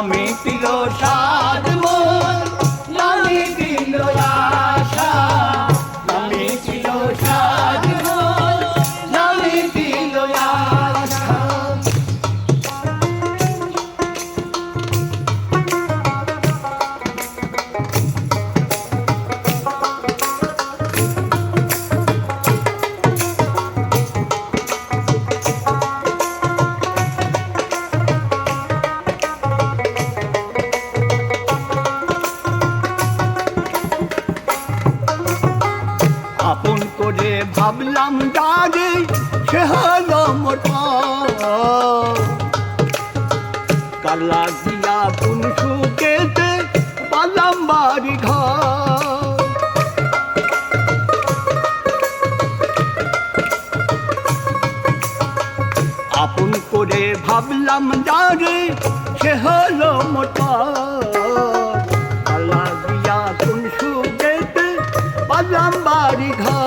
নামে দিল ভাবলাম যারে সে হলো মোটা। কালা দিয়া কোন সুখেতে পালাম বাড়ি আপন করে ভাবলাম যারে সে হলো মোটা। কালা দিয়া কোন সুখেতে পালাম বাড়ি ঘর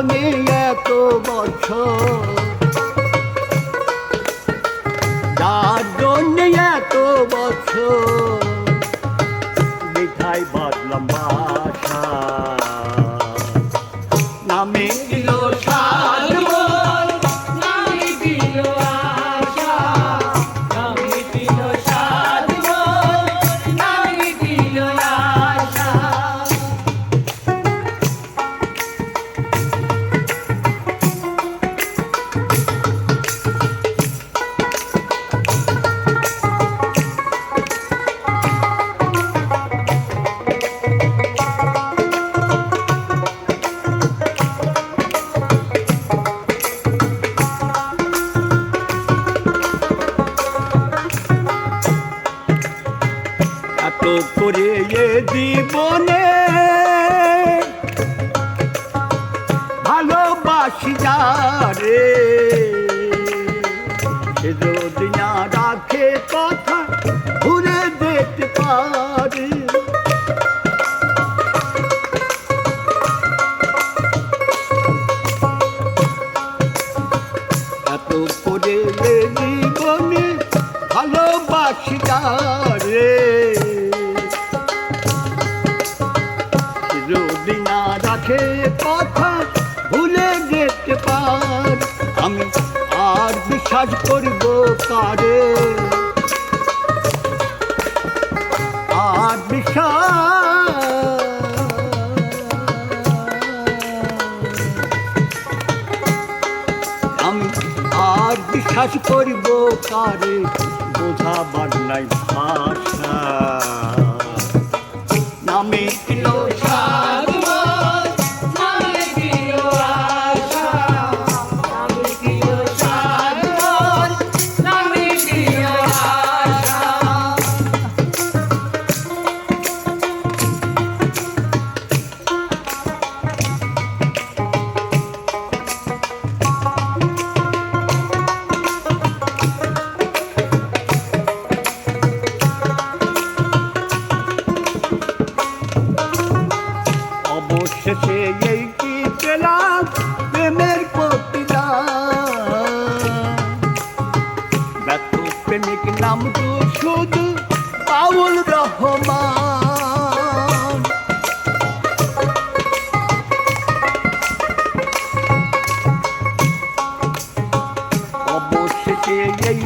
জন্যে এত বছর? যার জন্যে এত বছর? মিঠাই বাদলাম বাসা। করে জীবনে ভালোবাসি যারে সে যদি না রাখে কথা রাখে কথা ভুলে যেতে পার। আমি আর বিশ্বাস করব কারে? আর বিশ্বাস আমি আর বিশ্বাস করিব কারে? বোঝাবার নাই ভাষা। নামে দিল অবশেষে এই কি পেলাম প্রেমের প্রতিদান। ব্যর্থ প্রেমিক নাম তো শুধু পাউল রহমান। অবশেষে এই